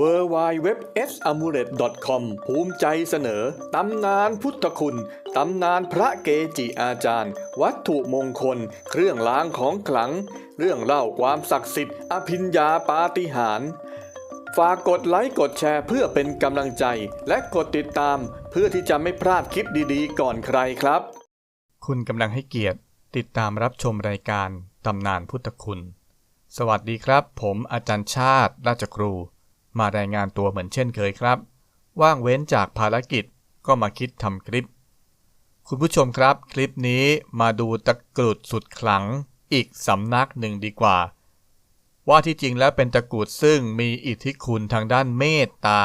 w w w s a m u l e t c o m ภูมิใจเสนอ ตำนานพุทธคุณ ตำนานพระเกจิอาจารย์ วัตถุมงคล เครื่องรางของขลัง เรื่องเล่าความศักดิ์สิทธิ์ อภิญญาปาฏิหาริย์ฝากกดไลค์กดแชร์เพื่อเป็นกำลังใจ และกดติดตาม เพื่อที่จะไม่พลาดคลิปดีๆ ก่อนใครครับ คุณกำลังให้เกียรติ ติดตามรับชมรายการตำนานพุทธคุณ สวัสดีครับ ผมอาจารย์ชาติราชครู มารายงานตัวเหมือนเช่นเคยครับ ว่างเว้นจากภารกิจก็มาคิดทำคลิป คุณผู้ชมครับ คลิปนี้มาดูตะกรุดสุดขลังอีกสำนักหนึ่งดีกว่า ว่าที่จริงแล้วเป็นตะกรุดซึ่งมีอิทธิคุณทางด้านเมตตา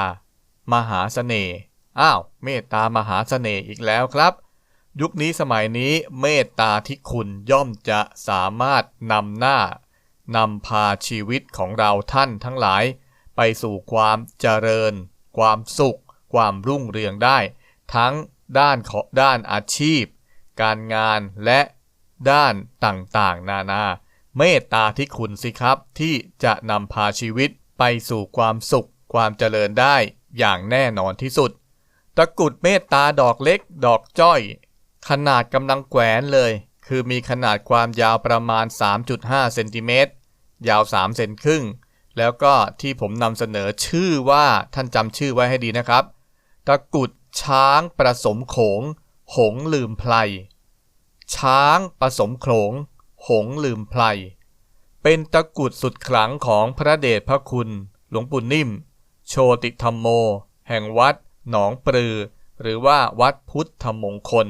มหาเสน่ห์อ้าว เมตตามหาเสน่ห์อีกแล้วครับ ยุคนี้สมัยนี้เมตตาที่คุณย่อมจะสามารถนำหน้านำพาชีวิตของเราท่านทั้งหลาย ไปสู่ความเจริญ ความสุข ความรุ่งเรืองได้ ทั้งด้านของด้านอาชีพ การงานและด้านต่างๆ นานา เมตตาที่คุณสิครับ ที่จะนำพาชีวิตไปสู่ความสุข ความเจริญได้อย่างแน่นอนที่สุด ตะกุดเมตตาดอกเล็ก ดอกจ้อย ขนาดกำลังแขวนเลย คือมีขนาดความยาวประมาณ 3.5 เซนติเมตร ยาว 3 เซนครึ่ง แล้วก็ที่ผมนำเสนอชื่อว่าท่านจำชื่อไว้ให้ดีนะครับ ตะกุดช้างผสมโขง หงลืมไพลช้างผสมโขง หงลืมไพลเป็นตะกุดสุดขลังของพระเดชพระคุณ หลวงปู่นิ่ม โชติธรรมโม แห่งวัด หนองปลือ หรือว่าวัดพุทธมงคล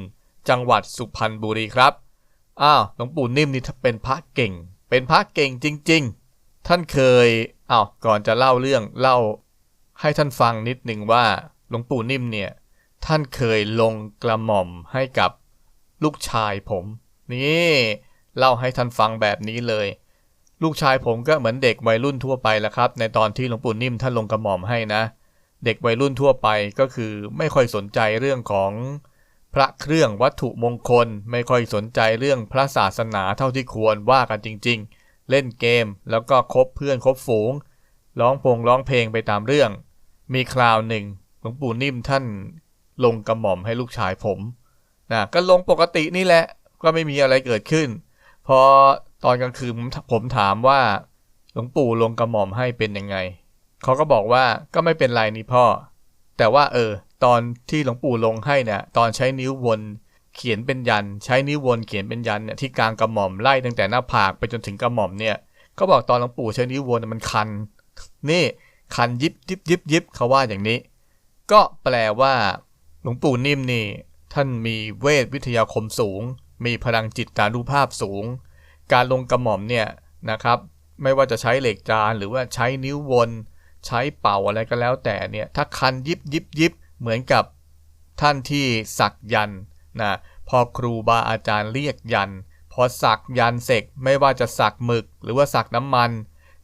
จังหวัดสุพรรณบุรีครับอ้าวหลวงปู่นิ่มนี่เป็นพระเก่ง เป็นพระเก่งจริง ๆ ท่านเคย อ้าวก่อนจะเล่าเรื่องเล่าให้ท่านฟังนิดหนึ่งว่าหลวงปู่นิ่มเนี่ย ท่านเคยลงกระหม่อมให้กับลูกชายผม นี่เล่าให้ท่านฟังแบบนี้เลย ลูกชายผมก็เหมือนเด็กวัยรุ่นทั่วไปแหละครับ ในตอนที่หลวงปู่นิ่มท่านลงกระหม่อมให้นะ เด็กวัยรุ่นทั่วไปก็คือไม่ค่อยสนใจเรื่องของพระเครื่องวัตถุมงคล ไม่ค่อยสนใจเรื่องพระศาสนาเท่าที่ควรว่ากันจริง ๆ เล่นเกม แล้วก็คบเพื่อนคบฝูง ร้องพงร้องเพลงไปตามเรื่อง มีคราวหนึ่งหลวงปู่นิ่มท่านลงกระหม่อมให้ลูกชายผมนะก็ลงปกตินี่แหละ ก็ไม่มีอะไรเกิดขึ้น พอตอนกลางคืนผมถามว่า หลวงปู่ลงกระหม่อมให้เป็นยังไงเขาก็บอกว่าก็ไม่เป็นไรนี่พ่อ แต่ว่าเออ ตอนที่หลวงปู่ลงให้เนี่ยตอนใช้นิ้ววน เขียนเป็นยันใช้นิ้ววนเขียนเป็นยันเนี่ยที่กลางกระหม่อมไล่ตั้งแต่หน้าผากไปจนถึงกระหม่อมเนี่ยเขาบอกตอนหลวงปู่ใช้นิ้ววนมันคัน นี่คันยิบยิบยิบยิบเขาว่าอย่างนี้ ก็แปลว่า หลวงปู่นิ่มนี่ ท่านมีเวทวิทยาคมสูง มีพลังจิตตานุภาพสูง การลงกระหม่อมเนี่ยนะครับ ไม่ว่าจะใช้เหล็กจานหรือว่าใช้นิ้ววน ใช้เป่าอะไรก็แล้วแต่เนี่ยถ้าคันยิบยิบยิบเหมือนกับท่านที่สักยัน นะพอครูบาอาจารย์เรียกยัน พอสักยันเสร็จไม่ว่าจะสักหมึก หรือว่าสักน้ำมัน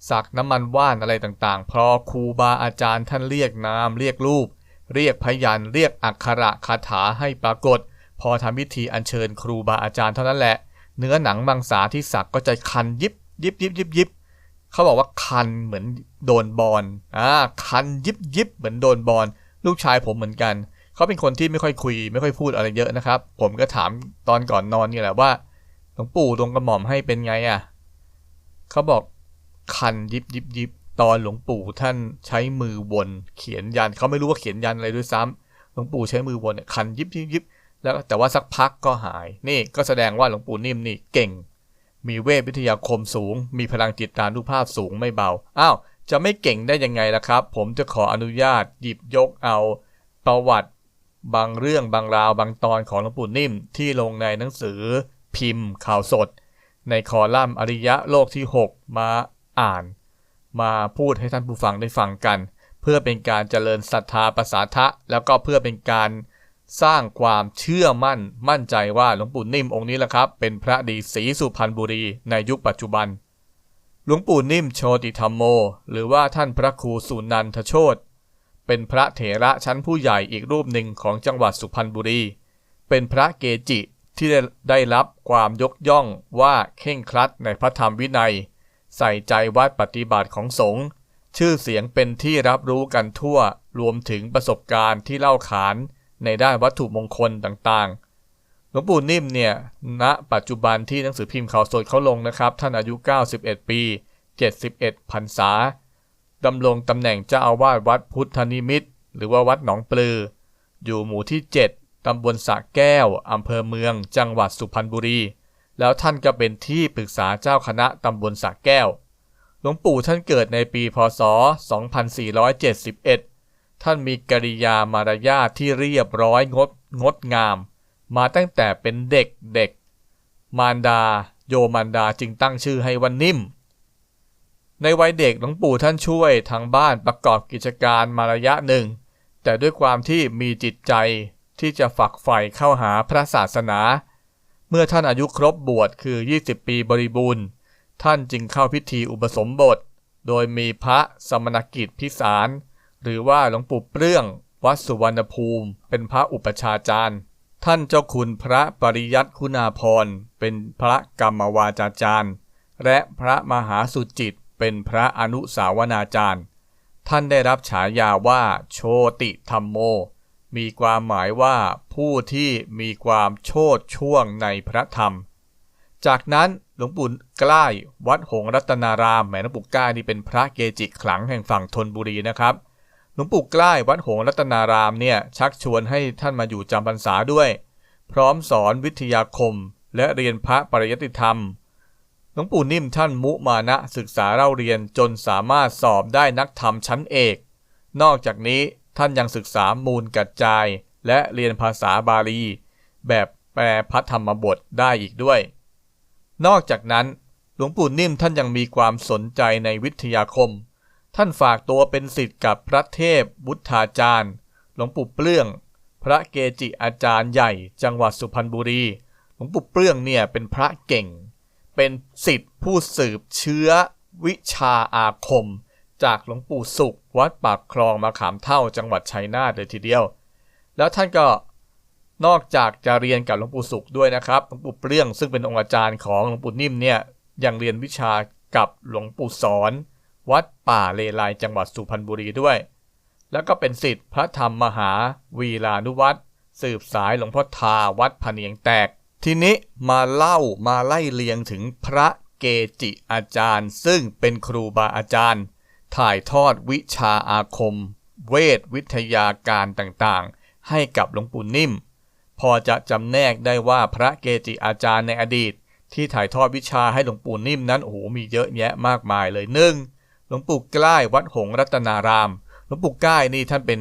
สักน้ำมันว่านอะไรต่างๆ พอครูบาอาจารย์ท่านเรียกนามเรียกรูป เรียกพยันเรียกอักขระคาถาให้ปรากฏ พอทำพิธีอัญเชิญครูบาอาจารย์เท่านั้นแหละ เนื้อหนังมังสาที่สักก็จะคันยิบยิบยิบยิบยิบเขาบอกว่าคันเหมือนโดนบอลอ่าคันยิบยิบเหมือนโดนบอลลูกชายผมเหมือนกัน เขาเป็นคนที่ไม่ค่อยคุย ไม่ค่อยพูดอะไรเยอะนะครับ ผมก็ถามตอนก่อนนอนนี่แหละว่าหลวงปู่ลงกระหม่อมให้เป็นไงอะเขาบอกคันยิบยิบยิบตอนหลวงปู่ท่านใช้มือวนเขียนยันเขาไม่รู้ว่าเขียนยันอะไรด้วยซ้ำหลวงปู่ใช้มือวนเนี่ยคันยิบยิบยิบแล้วแต่ว่าสักพักก็หาย นี่ก็แสดงว่าหลวงปู่นิ่มนี่เก่ง มีเวทวิทยาคมสูง มีพลังจิตตานุภาพสูงไม่เบาอ้าวจะไม่เก่งได้ยังไงล่ะครับ ผมจะขออนุญาตหยิบยกเอาประวัติ บางเรื่องบางราวบางตอนของหลวงปู่นิ่มที่ลงในหนังสือพิมพ์ข่าวสด ในคอลัมน์อริยะโลกที่ 6 มาอ่าน มาพูดให้ท่านผู้ฟังได้ฟังกัน เพื่อเป็นการเจริญศรัทธาประสาทะ แล้วก็เพื่อเป็นการสร้างความเชื่อมั่นมั่นใจว่าหลวงปู่นิ่มองค์นี้แหละครับ เป็นพระดีศรีสุพรรณบุรีในยุคปัจจุบันหลวงปู่นิ่มโชติธรรมโม หรือว่าท่านพระครูสุนันทโชต เป็นพระเถระชั้นผู้ใหญ่อีกรูปหนึ่งของจังหวัดสุพรรณบุรี เป็นพระเกจิที่ได้ไดรับความยกย่องว่าเข่งครัดในพระธรรมวินัย ใส่ใจวัดปฏิบัติของสงฆ์ชื่อเสียงเป็นที่รับรู้กันทั่วรวมถึงประสบการณ์ที่เล่าขานในด้านวัตถุมงคลต่างๆ หลวงปู่นิ่มเนี่ยณปัจจุบันที่หนังสือพิมพ์ข่าวสดเขาลงนะครับ ท่านอายุ 91 ปี 71พรรษา ดำรงตำแหน่งเจ้าอาวาสวัดพุทธนิมิตร หรือว่าวัดหนองปลือ อยู่หมู่ที่ 7 ตำบลสระแก้ว อำเภอเมือง จังหวัดสุพรรณบุรี แล้วท่านก็เป็นที่ปรึกษาเจ้าคณะตำบลสระแก้ว หลวงปู่ท่านเกิดในปี พศ 2471 ท่านมีกริยามารยาทที่เรียบร้อยงดงดงาม มาตั้งแต่เป็นเด็กเด็ก มารดา โยมารดาจึงตั้งชื่อให้วันนิ่ม ในวัยเด็กหลวงปู่ท่านช่วยทางบ้านประกอบกิจการมาระยะหนึ่ง แต่ด้วยความที่มีจิตใจที่จะฝักใฝ่เข้าหาพระศาสนา เมื่อท่านอายุครบบวชคือ 20 ปีบริบูรณ์ ท่านจึงเข้าพิธีอุปสมบท โดยมีพระสมณกิจพิสาร หรือว่าหลวงปู่เปลื้อง วัดสุวรรณภูมิ เป็นพระอุปชาจารย์ ท่านเจ้าคุณพระปริยัติคุณาภรณ์เป็นพระกรรมวาจาจารย์ และพระมหาสุจิต เป็นพระอนุสาวนาจารย์ ท่านได้รับฉายาว่า โชติธรรมโม มีความหมายว่าผู้ที่มีความโชดช่วงในพระธรรม จากนั้นหลวงปู่กล้ายวัดหงรัตนารามแหมหลวงปู่กล้ายนี่เป็นพระเกจิขลังแห่งฝั่งธนบุรีนะครับหลวงปู่กล้ายวัดหงรัตนารามเนี่ยชักชวนให้ท่านมาอยู่จำพรรษาด้วย พร้อมสอนวิทยาคม และเรียนพระปริยติธรรม หลวงปู่นิ่มท่านมุมานะศึกษาเล่าเรียนจนสามารถสอบได้นักธรรมชั้นเอก นอกจากนี้ท่านยังศึกษามูลกัจจาย และเรียนภาษาบาลี แบบแปลพระธรรมบทได้อีกด้วย นอกจากนั้น หลวงปู่นิ่มท่านยังมีความสนใจในวิทยาคม ท่านฝากตัวเป็นศิษย์กับพระเทพบุทธาจารย์ หลวงปู่เปลื้อง พระเกจิอาจารย์ใหญ่ จังหวัดสุพรรณบุรี หลวงปู่เปลื้องเนี่ยเป็นพระเก่ง เป็นศิษย์ผู้สืบเชื้อวิชาอาคม จากหลวงปู่สุข วัดปากคลองมาขามเท่าจังหวัดชัยนาทเลยทีเดียว แล้วท่านก็นอกจากจะเรียนกับหลวงปู่สุขด้วยนะครับหลวงปู่เปลื้องซึ่งเป็นองค์อาจารย์ของหลวงปู่นิ่มเนี่ยยังเรียนวิชากับหลวงปู่สอน วัดป่าเลไลจังหวัดสุพรรณบุรีด้วย แล้วก็เป็นศิษย์พระธรรมมหาวีลานุวัตรสืบสายหลวงพ่อทาวัดพเนียงแตก ทีนี้มาเล่ามาไล่เลียงถึงพระเกจิอาจารย์ ซึ่งเป็นครูบาอาจารย์ ถ่ายทอดวิชาอาคม เวทวิทยาการต่างๆ ให้กับหลวงปู่นิ่ม พอจะจำแนกได้ว่าพระเกจิอาจารย์ในอดีต ที่ถ่ายทอดวิชาให้หลวงปู่นิ่มนั้นโอ้โหมีเยอะแยะมากมายเลยหนึ่งหลวงปู่กล้ายวัดหงรัตนาราม หลวงปู่กล้ายนี่ท่านเป็น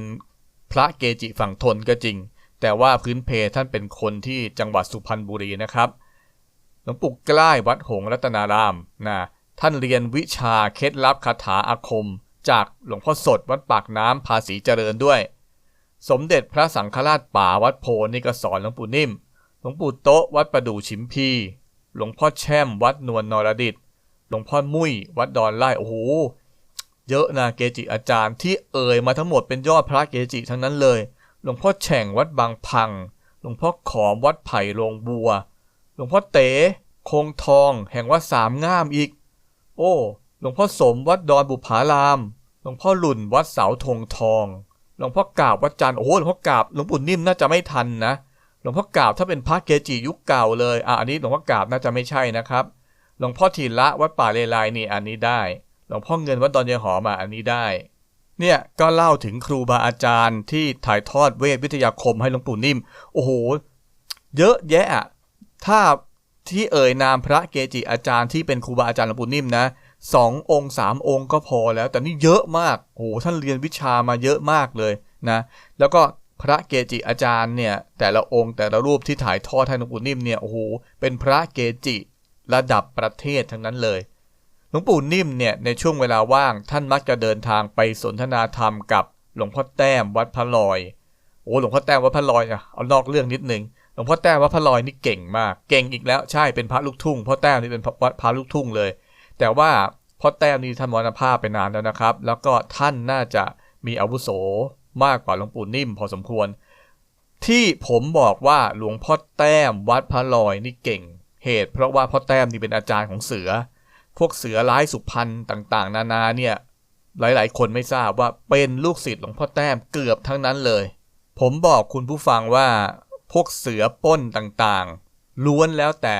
พระเกจิฝั่งทนก็จริง แต่ว่าพื้นเพท่านเป็นคนที่จังหวัดสุพรรณบุรีนะครับ หลวงปู่กล้ายวัดหงรัตนารามนะท่านเรียนวิชาเคล็ดลับคาถาอาคม จากหลวงพ่อสดวัดปากน้ำภาษีเจริญด้วย สมเด็จพระสังฆราชป่าวัดโพนี่ก็สอนหลวงปู่นิ่ม หลวงปู่โต๊ะวัดประดู่ฉิมพี หลวงพ่อแช่มวัดนวลนรดิต หลวงพ่อมุ้ยวัดดอนไร่โอ้โหเยอะนะเกจิอาจารย์ที่เอ่ยมาทั้งหมดเป็นยอดพระเกจิทั้งนั้นเลย หลวงพ่อแฉ่งวัดบางพัง หลวงพ่อขอมวัดไผ่โรงบัว หลวงพ่อเต๋คงทอง แห่งวัดสามงามอีก โอ้ หลวงพ่อสมวัดดอนบุพาราม หลวงพ่อหลุ่นวัดเสาธงทอง หลวงพ่อกาบวัดจันโอ้หลวงพ่อกาบหลวงปู่นิ่มน่าจะไม่ทันนะ หลวงพ่อกาบถ้าเป็นพระเกจิยุคเก่าเลย อะอันนี้หลวงพ่อกาบน่าจะไม่ใช่นะครับ หลวงพ่อทีละวัดป่าเลไลนี่อันนี้ได้ หลวงพ่อเงินวัดดอนยายหอมอะอันนี้ได้ เนี่ยก็เล่าถึงครูบาอาจารย์ที่ถ่ายทอดเวทวิทยาคมให้หลวงปู่นิ่ม โอ้โห เยอะแยะถ้าที่เอ่ยนามพระเกจิอาจารย์ที่เป็นครูบาอาจารย์หลวงปู่นิ่มนะสององค์สามองค์ก็พอแล้ว แต่นี่เยอะมากโอ้โหท่านเรียนวิชามาเยอะมากเลยนะ แล้วก็พระเกจิอาจารย์เนี่ยแต่ละองค์แต่ละรูปที่ถ่ายทอดให้หลวงปู่นิ่มเนี่ยโอ้โหเป็นพระเกจิระดับประเทศทั้งนั้นเลย หลวงปู่นิ่มเนี่ยในช่วงเวลาว่างท่านมักจะเดินทางไปสนทนาธรรมกับหลวงพ่อแต้มวัดพระลอยโอ้หลวงพ่อแต้มวัดพระลอยอะเอานอกเรื่องนิดนึงหลวงพ่อแต้มวัดพระลอยนี่เก่งมาก เก่งอีกแล้วใช่เป็นพระลูกทุ่งพ่อแต้มนี่เป็นวัดพระลูกทุ่งเลย แต่ว่าพ่อแต้มนี่ท่านมรณภาพไปนานแล้วนะครับ แล้วก็ท่านน่าจะมีอาวุโสมากกว่าหลวงปู่นิ่มพอสมควร ที่ผมบอกว่าหลวงพ่อแต้มวัดพระลอยนี่เก่ง เหตุ เพราะว่าพ่อแต้มนี่เป็นอาจารย์ของเสือ พวกเสือร้ายสุพรรณต่างๆ นานาเนี่ย หลายๆ คนไม่ทราบว่าเป็นลูกศิษย์หลวงพ่อแต้มเกือบทั้งนั้นเลย ผมบอกคุณผู้ฟังว่าพวกเสือป้นต่างๆ ล้วนแล้วแต่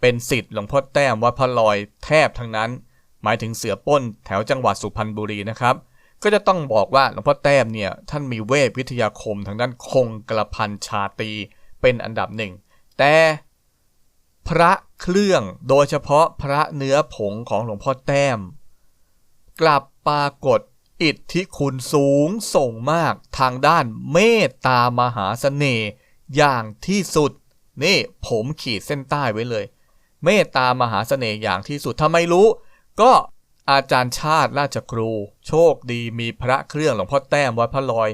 เป็นศิษย์หลวงพ่อแต้มวัดพระลอยแทบทั้งนั้น หมายถึงเสือป้นแถวจังหวัดสุพรรณบุรีนะครับ ก็จะต้องบอกว่าหลวงพ่อแต้มเนี่ยท่านมีเวทวิทยาคมทางด้านคงกระพันชาตีเป็นอันดับหนึ่งแต่ พระเครื่องโดยเฉพาะพระเนื้อผงของหลวงพ่อแต้ม กลับปรากฏอิทธิคุณสูงส่งมากทางด้านเมตตามหาเสน่ห์อย่างที่สุด นี่ผมขีดเส้นใต้ไว้เลย เมตตามหาเสน่ห์อย่างที่สุดทำไมรู้ ก็อาจารย์ชาติราชครู โชคดีมีพระเครื่องหลวงพ่อแต้มวัดพระลอย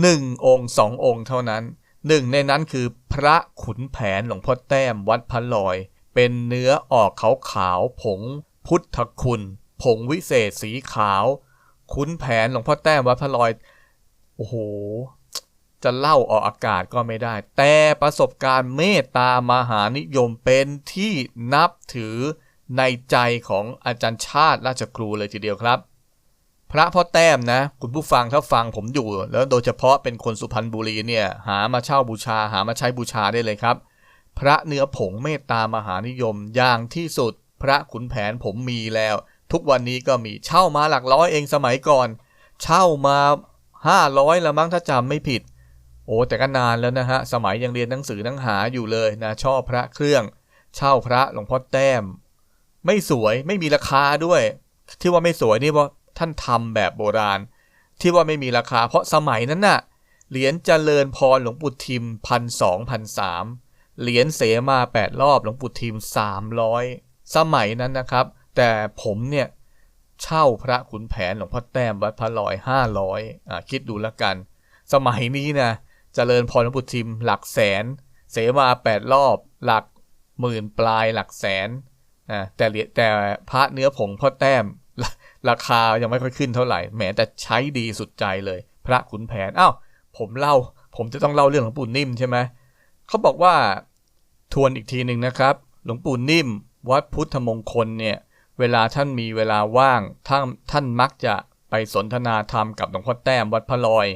หนึ่งองค์สององค์เท่านั้น หนึ่งในนั้นคือพระขุนแผนหลวงพ่อแต้มวัดพระลอย เป็นเนื้อออกขาวขาวๆผง พุทธคุณ ผงวิเศษสีขาว ขุนแผนหลวงพ่อแต้มวัดพระลอย โอ้โห จะเล่าออกอากาศก็ไม่ได้ แต่ประสบการณ์เมตตามหานิยมเป็นที่นับถือในใจของอาจารย์ชาติราชครูเลยทีเดียวครับ พระพ่อแต้มนะ คุณผู้ฟังถ้าฟังผมอยู่ แล้วโดยเฉพาะเป็นคนสุพรรณบุรีเนี่ย หามาเช่าบูชาหามาใช้บูชาได้เลยครับ พระเนื้อผงเมตตามหานิยมอย่างที่สุด พระขุนแผนผมมีแล้ว ทุกวันนี้ก็มีเช่ามาหลักร้อยเองสมัยก่อน เช่ามาห้าร้อยละมั้งถ้าจำไม่ผิด โอ้แต่ก็นานแล้วนะฮะสมัยยังเรียนหนังสือหนังหาอยู่เลยนะชอบพระเครื่อง เช่าพระหลวงพ่อแต้ม ไม่สวยไม่มีราคาด้วย ที่ว่าไม่สวยนี่เพราะ ท่านทำแบบโบราณ ที่ว่าไม่มีราคา เพราะสมัยนั้นน่ะเหรียญเจริญพรหลวงปู่ทิมพันสองพันสามเหรียญเสมาแปดรอบหลวงปู่ทิมสามร้อยสมัยนั้นนะครับ แต่ผมเนี่ยเช่าพระขุนแผนหลวงพ่อแต้มวัดพระลอยห้าร้อยอ่าคิดดูแล้วกัน สมัยนี้นะเจริญพรหลวงปู่ทิมหลักแสน เสมาแปดรอบ หลักหมื่นปลายหลักแสนอ่าแต่เหรียญแต่พระเนื้อผงพ่อแต้ม ราคายังไม่ค่อยขึ้นเท่าไหร่แหมแต่ใช้ดีสุดใจเลย พระขุนแผนอ้าวผมเล่า ผมจะต้องเล่าเรื่องหลวงปู่นิ่มใช่ไหมเขาบอกว่าทวนอีกทีหนึ่งนะครับ หลวงปู่นิ่ม วัดพุทธมงคลเนี่ย เวลาท่านมีเวลาว่างท่านท่านมักจะไปสนทนาธรรมกับหลวงพ่อแต้มวัดพะลอย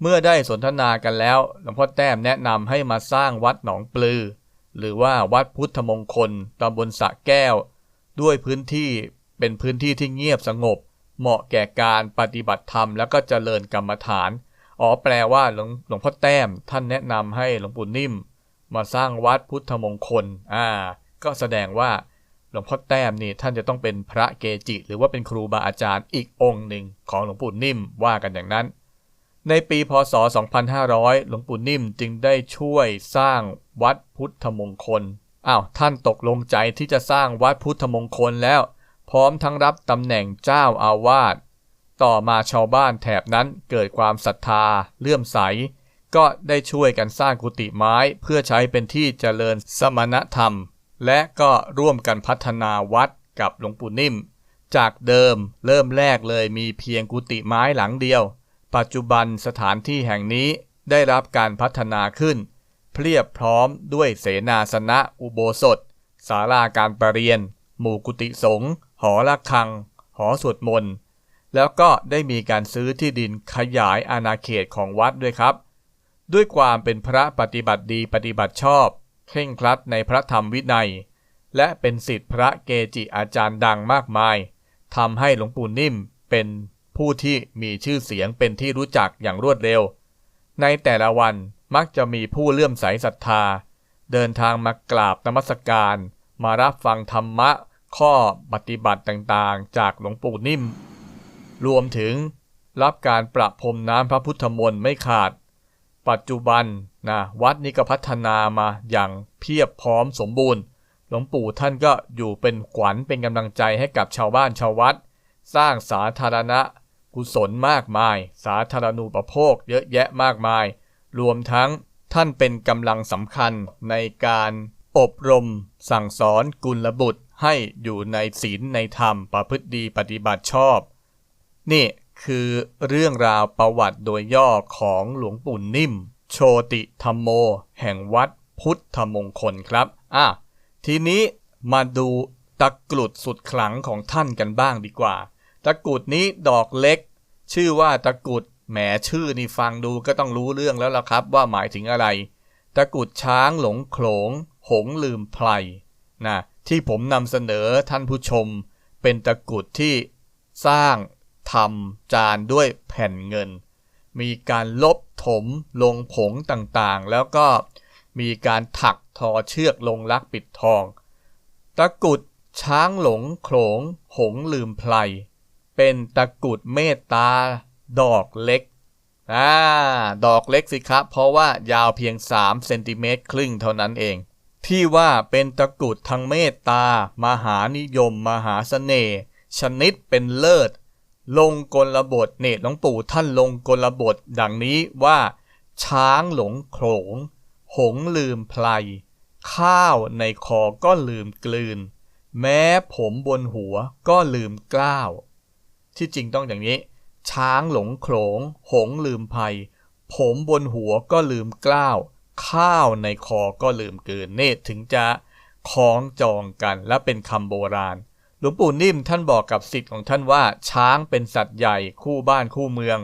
เมื่อได้สนทนากันแล้วหลวงพ่อแต้มแนะนำให้มาสร้างวัดหนองปลือ หรือว่าวัดพุทธมงคลตำบลสะแก้ว ด้วยพื้นที่ เป็นพื้นที่ที่เงียบสงบ เหมาะแก่การปฏิบัติธรรมแล้วก็เจริญกรรมฐาน อ๋อแปลว่าหลวงหลวงพ่อแต้มท่านแนะนำให้หลวงปู่นิ่ม มาสร้างวัดพุทธมงคล อ่า ก็แสดงว่าหลวงพ่อแต้มนี่ท่านจะต้องเป็นพระเกจิ หรือว่าเป็นครูบาอาจารย์อีกองค์หนึ่งของหลวงปู่นิ่มว่ากันอย่างนั้น ในปีพศ 2500 หลวงปู่นิ่มจึงได้ช่วยสร้างวัดพุทธมงคล อ้าวท่านตกลงใจที่จะสร้างวัดพุทธมงคลแล้ว พร้อมทั้งรับตำแหน่งเจ้าอาวาส ต่อมาชาวบ้านแถบนั้นเกิดความศรัทธาเลื่อมใส ก็ได้ช่วยกันสร้างกุฏิไม้เพื่อใช้เป็นที่เจริญสมณธรรม และก็ร่วมกันพัฒนาวัดกับหลวงปู่นิ่ม จากเดิมเริ่มแรกเลยมีเพียงกุฏิไม้หลังเดียว ปัจจุบันสถานที่แห่งนี้ได้รับการพัฒนาขึ้น เพียบพร้อมด้วยเสนาสนะอุโบสถศาลาการประเรียน หมู่กุฏิสงฆ์ หอระฆัง หอสวดมนต์ แล้วก็ได้มีการซื้อที่ดินขยายอาณาเขตของวัดด้วยครับ ด้วยความเป็นพระปฏิบัติดีปฏิบัติชอบ เคร่งครัดในพระธรรมวินัย และเป็นสิทธิพระเกจิอาจารย์ดังมากมายทำให้หลวงปู่นิ่มเป็นผู้ที่มีชื่อเสียงเป็นที่รู้จักอย่างรวดเร็ว ในแต่ละวันมักจะมีผู้เลื่อมใสศรัทธา เดินทางมากราบนมัสการ มารับฟังธรรมะ ข้อปฏิบัติต่างๆ จากหลวงปู่นิ่ม รวมถึงรับการประพรมน้ำพระพุทธมนต์ไม่ขาด ปัจจุบันนะวัดนี้ก็พัฒนามาอย่างเพียบพร้อมสมบูรณ์ หลวงปู่ท่านก็อยู่เป็นขวัญเป็นกำลังใจให้กับชาวบ้านชาววัด สร้างสาธารณะ กุศลมากมาย สาธารณูปโภคเยอะแยะมากมาย รวมทั้งท่านเป็นกำลังสำคัญในการอบรมสั่งสอนกุลบุตร ให้อยู่ในศีลในธรรมประพฤติดีปฏิบัติชอบ นี่คือเรื่องราวประวัติโดยย่อของหลวงปู่นิ่ม โชติธรรมโม แห่งวัดพุทธมงคลครับอะทีนี้มาดูตะกรุดสุดขลังของท่านกันบ้างดีกว่า ตะกรุดนี้ดอกเล็ก ชื่อว่าตะกรุดแหมชื่อนี่ฟังดูก็ต้องรู้เรื่องแล้วล่ะครับ ว่าหมายถึงอะไร ตะกรุดช้างหลงโขลง หงลืมไพรนะ ที่ผมนำเสนอท่านผู้ชม เป็นตะกรุดที่สร้างทำจานด้วยแผ่นเงิน มีการลบถมลงผงต่างๆ แล้วก็มีการถักทอเชือกลงลักปิดทอง ตะกรุดช้างหลงโขลงหงลืมไพรเป็นตะกรุดเมตตา ดอกเล็กอ่าดอกเล็กสิครับ เพราะว่ายาวเพียง3เซนติเมตรครึ่งเท่านั้นเอง ที่ว่าเป็นตะกรุดทางเมตตา มหานิยม มหาเสน่ห์ชนิดเป็นเลิศ ลงกลบทเนตรหลวงปู่ท่านลงกลบทดังนี้ว่า ช้างหลงโขลงหงลืมไพรข้าวในคอก็ลืมกลืน แม้ผมบนหัวก็ลืมกล้าว ที่จริงต้องอย่างนี้ ช้างหลงโขลงหงลืมไพรผมบนหัวก็ลืมกล้าว ข้าวในคอก็ลืมเกลืนเนตรถึงจะคล้องจองกันและเป็นคำโบราณ หลวงปู่นิ่มท่านบอกกับสิทธิ์ของท่านว่า ช้างเป็นสัตว์ใหญ่คู่บ้านคู่เมือง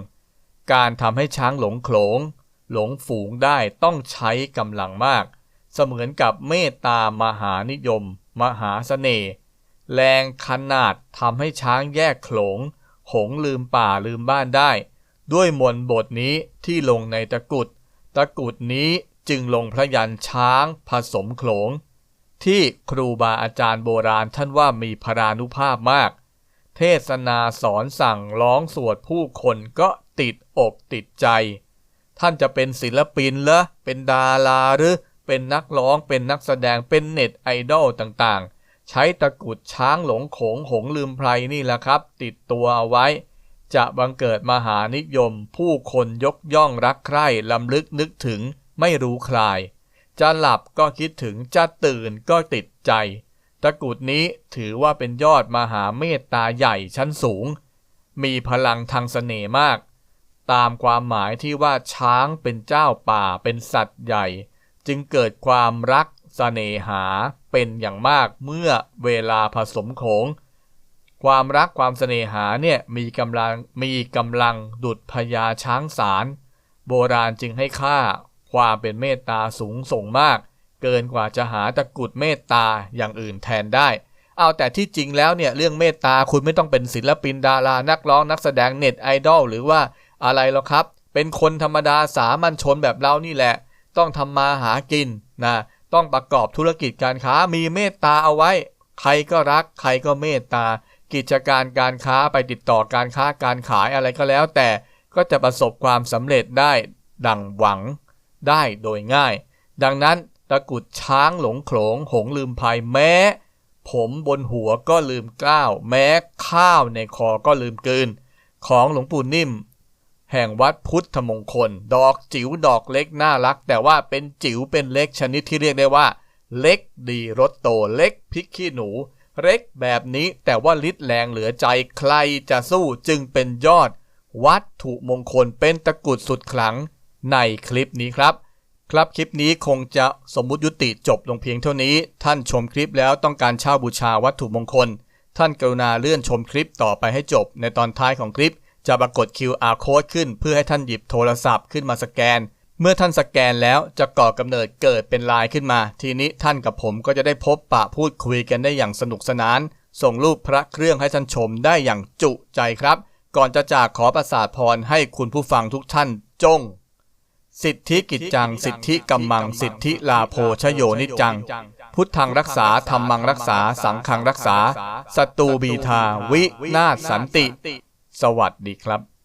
การทำให้ช้างหลงโขลง หลงฝูงได้ต้องใช้กำลังมาก เสมือนกับเมตตามหานิยม มหาเสน่ห์แรงขนาดทำให้ช้างแยกโขลง หงลืมป่าลืมบ้านได้ ด้วยมนบทนี้ที่ลงในตะกุดตะกุดนี้ จึงลงพระยันช้างผสมโขลง ที่ครูบาอาจารย์โบราณท่านว่ามีพรานุภาพมาก เทศนาสอนสั่งร้องสวดผู้คนก็ติดอกติดใจ ท่านจะเป็นศิลปินเหรอเป็นดาราหรือ เป็นนักร้องเป็นนักแสดงเป็นเน็ตไอดอลต่างๆ ใช้ตะกุดช้างหลงโขงหงลืมไพรนี่แหละครับ ติดตัวเอาไว้จะบังเกิดมหานิยมผู้คนยกย่องรักใคร่ลำลึกนึกถึง ไม่รู้คลาย จะหลับก็คิดถึงจะตื่นก็ติดใจ ตะกุดนี้ถือว่าเป็นยอดมหาเมตตาใหญ่ชั้นสูง มีพลังทางเสน่ห์มาก ตามความหมายที่ว่าช้างเป็นเจ้าป่าเป็นสัตว์ใหญ่ จึงเกิดความรักเสน่หาเป็นอย่างมากเมื่อเวลาผสมโขงความรักความเสน่หาเนี่ยมีกำลังมีกำลังดุดพญาช้างสาร โบราณจึงให้ค่า ความเป็นเมตตาสูงส่งมาก เกินกว่าจะหาตะกุดเมตตาอย่างอื่นแทนได้ เอาแต่ที่จริงแล้วเนี่ยเรื่องเมตตาคุณไม่ต้องเป็นศิลปินดารานักร้องนักแสดงเน็ตไอดอลหรือว่าอะไรหรอกครับ เป็นคนธรรมดาสามัญชนแบบเรานี่แหละ ต้องทำมาหากินนะต้องประกอบธุรกิจการค้ามีเมตตาเอาไว้ ใครก็รัก ใครก็เมตตา กิจการการค้าไปติดต่อการค้าการขายอะไรก็แล้ว แต่ก็จะประสบความสำเร็จได้ดังหวัง ได้โดยง่าย ดังนั้นตะกุดช้างหลงโขลงหงลืมภัยแม้ ผมบนหัวก็ลืมก้าว แม้ข้าวในคอก็ลืมกืน ของหลวงปู่นิ่ม แห่งวัดพุทธมงคล ดอกจิ๋วดอกเล็กน่ารัก แต่ว่าเป็นจิ๋วเป็นเล็กชนิดที่เรียกได้ว่า เล็กดีรสโตเล็กพริกขี้หนู เล็กแบบนี้แต่ว่าลิดแรงเหลือใจใครจะสู้จึงเป็นยอด วัตถุมงคลเป็นตะกุดสุดขลัง ในคลิปนี้ครับ ครับคลิปนี้คงจะสมมุติยุติจบลงเพียงเท่านี้ ท่านชมคลิปแล้วต้องการเช่าบูชาวัตถุมงคล ท่านกรุณาเลื่อนชมคลิปต่อไปให้จบ ในตอนท้ายของคลิป จะปรากฏ QR code ขึ้น เพื่อให้ท่านหยิบโทรศัพท์ขึ้นมาสแกน เมื่อท่านสแกนแล้วจะก่อกำเนิดเกิดเป็นลายขึ้นมา ทีนี้ท่านกับผมก็จะได้พบปะพูดคุยกันได้อย่างสนุกสนาน ส่งรูปพระเครื่องให้ท่านชมได้อย่างจุใจครับ ก่อนจะจากขอประสาทพรให้คุณผู้ฟังทุกท่านจง สิทธิกิจจัง สิทธิกัมมัง สิทธิลาโภชโยนิจัง พุทธังรักษาธรรมังรักษา สังฆังรักษาศัตรูบีทา วินาสันติ สวัสดีครับ